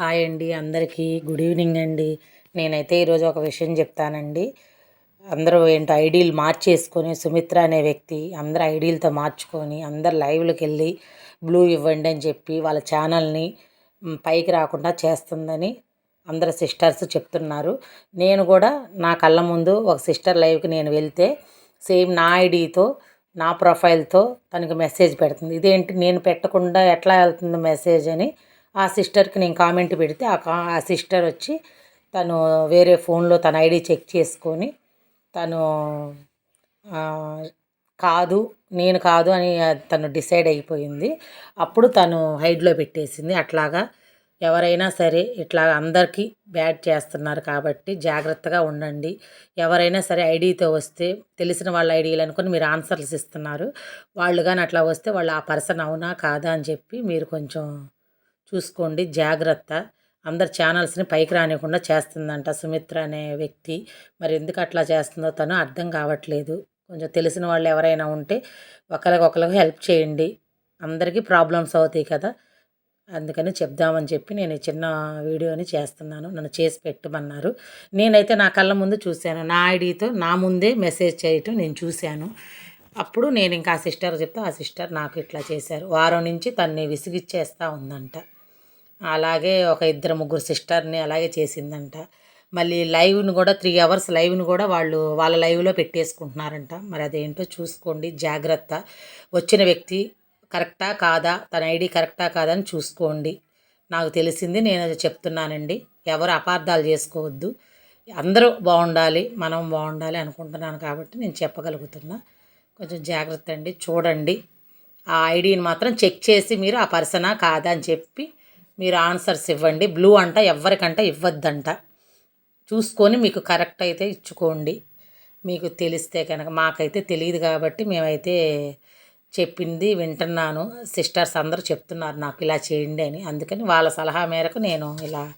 Hi అండి అందరికీ good evening అండి. నేనైతే ఈరోజు ఒక విషయం చెప్తానండి. అందరూ ఏంటో ఐడీలు మార్చేసుకొని సుమిత్ర అనే వ్యక్తి అందరు ఐడీలతో మార్చుకొని అందరు లైవ్లోకి వెళ్ళి బ్లూ ఇవ్వండి అని చెప్పి వాళ్ళ ఛానల్ని పైకి రాకుండా చేస్తుందని అందరు సిస్టర్స్ చెప్తున్నారు. నేను కూడా నా కళ్ళ ముందు ఒక సిస్టర్ లైవ్కి నేను వెళ్తే సేమ్ నా ఐడీతో నా ప్రొఫైల్తో తనకి మెసేజ్ పెడుతుంది. ఇదేంటి నేను పెట్టకుండా ఎట్లా వెళ్తుంది మెసేజ్ అని ఆ సిస్టర్కి నేను కామెంట్ పెడితే ఆ కా ఆ సిస్టర్ వచ్చి తను వేరే ఫోన్లో తన ఐడి చెక్ చేసుకొని తను కాదు నేను కాదు అని తను డిసైడ్ అయిపోయింది. అప్పుడు తను హైడ్లో పెట్టేసింది. అట్లాగా ఎవరైనా సరే ఇట్లా అందరికీ బ్యాడ్ చేస్తున్నారు కాబట్టి జాగ్రత్తగా ఉండండి. ఎవరైనా సరే ఐడితో వస్తే తెలిసిన వాళ్ళ ఐడీలు అనుకుని మీరు ఆన్సర్స్ ఇస్తున్నారు. వాళ్ళు కానీ అట్లా వస్తే వాళ్ళు ఆ పర్సన్ అవునా కాదా అని చెప్పి మీరు కొంచెం చూసుకోండి జాగ్రత్త. అందరు ఛానల్స్ని పైకి రానివ్వకుండా చేస్తుందంట సుమిత్ర అనే వ్యక్తి. మరి ఎందుకు అట్లా చేస్తుందో తను అర్థం కావట్లేదు. కొంచెం తెలిసిన వాళ్ళు ఎవరైనా ఉంటే ఒకరికొకరికి హెల్ప్ చేయండి. అందరికీ ప్రాబ్లమ్స్ అవుతాయి కదా. అందుకని చెప్దామని చెప్పి నేను చిన్న వీడియోని చేస్తున్నాను. నన్ను చేసి పెట్టమన్నారు. నేనైతే నా కళ్ళ ముందు చూశాను. నా ఐడితో నా ముందే మెసేజ్ చేయటం నేను చూశాను. అప్పుడు నేను ఇంకా ఆ సిస్టర్ చెప్తే ఆ సిస్టర్ నాకు ఇట్లా చేశారు. వారం నుంచి తన్ని విసిగిచ్చేస్తూ ఉందంట. అలాగే ఒక ఇద్దరు ముగ్గురు సిస్టర్ని అలాగే చేసిందంట. మళ్ళీ లైవ్ను కూడా త్రీ అవర్స్ లైవ్ని కూడా వాళ్ళు వాళ్ళ లైవ్లో పెట్టేసుకుంటున్నారంట. మరి అదేంటో చూసుకోండి. జాగ్రత్త. వచ్చిన వ్యక్తి కరెక్టా కాదా? తన ఐడి కరెక్టా కాదా అని చూసుకోండి. నాకు తెలిసింది నేను అది చెప్తున్నానండి. ఎవరు అపార్థాలు చేసుకోవద్దు. అందరూ బాగుండాలి మనం బాగుండాలి అనుకుంటున్నాను కాబట్టి నేను చెప్పగలుగుతున్నా. కొంచెం జాగ్రత్త అండి. చూడండి. ఆ ఐడిని మాత్రం చెక్ చేసి మీరు ఆ పర్సనా కాదా అని చెప్పి మీరు ఆన్సర్స్ ఇవ్వండి. బ్లూ అంట ఎవరికంట ఇవ్వద్దంట. చూసుకొని మీకు కరెక్ట్ అయితే ఇచ్చుకోండి. మీకు తెలిస్తే కనుక మాకైతే తెలియదు కాబట్టి మేమైతే చెప్పింది వింటున్నాను. సిస్టర్స్ అందరూ చెప్తున్నారు నాకు ఇలా చేయండి అని. అందుకని వాళ్ళ సలహా మేరకు నేను ఇలా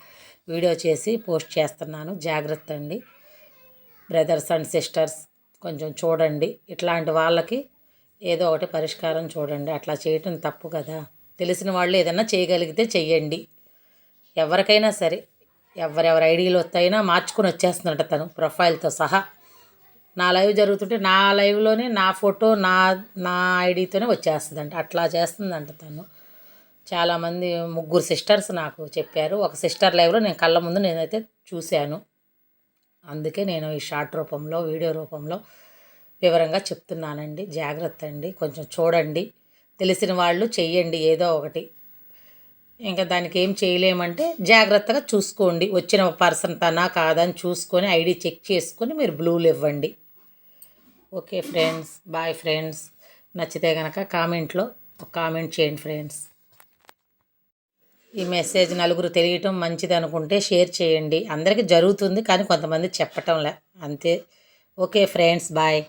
వీడియో చేసి పోస్ట్ చేస్తున్నాను. జాగ్రత్త అండి. బ్రదర్స్ అండ్ సిస్టర్స్ కొంచెం చూడండి. ఇట్లాంటి వాళ్ళకి ఏదో ఒకటి పరిష్కారం చూడండి. అట్లా చేయటం తప్పు కదా. తెలిసిన వాళ్ళు ఏదైనా చేయగలిగితే చెయ్యండి. ఎవరికైనా సరే ఎవరెవరి ఐడీలు వస్తాయినా మార్చుకొని వచ్చేస్తుందంట తను ప్రొఫైల్తో సహా. నా లైవ్ జరుగుతుంటే నా లైవ్లోనే నా ఫోటో నా నా ఐడితోనే వచ్చేస్తుందంట అట్లా చేస్తుందంట తను. చాలామంది ముగ్గురు సిస్టర్స్ నాకు చెప్పారు ఒక సిస్టర్ లైవ్లో నేను కళ్ళ ముందు నేనైతే చూశాను. అందుకే నేను ఈ షార్ట్ రూపంలో వీడియో రూపంలో వివరంగా చెప్తున్నానండి. జాగ్రత్త అండి కొంచెం చూడండి. తెలిసిన వాళ్ళు చెయ్యండి ఏదో ఒకటి. ఇంకా దానికి ఏం చేయలేమంటే జాగ్రత్తగా చూసుకోండి. వచ్చిన పర్సన్ తనా కాదని చూసుకొని ఐడి చెక్ చేసుకొని మీరు బ్లూలు ఇవ్వండి. Okay friends bye friends. నచ్చితే కనుక కామెంట్లో ఒక కామెంట్ చేయండి ఫ్రెండ్స్. ఈ మెసేజ్ నలుగురు తెలియటం మంచిది అనుకుంటే షేర్ చేయండి. అందరికీ జరుగుతుంది కానీ కొంతమంది చెప్పటంలే. అంతే. Okay friends bye.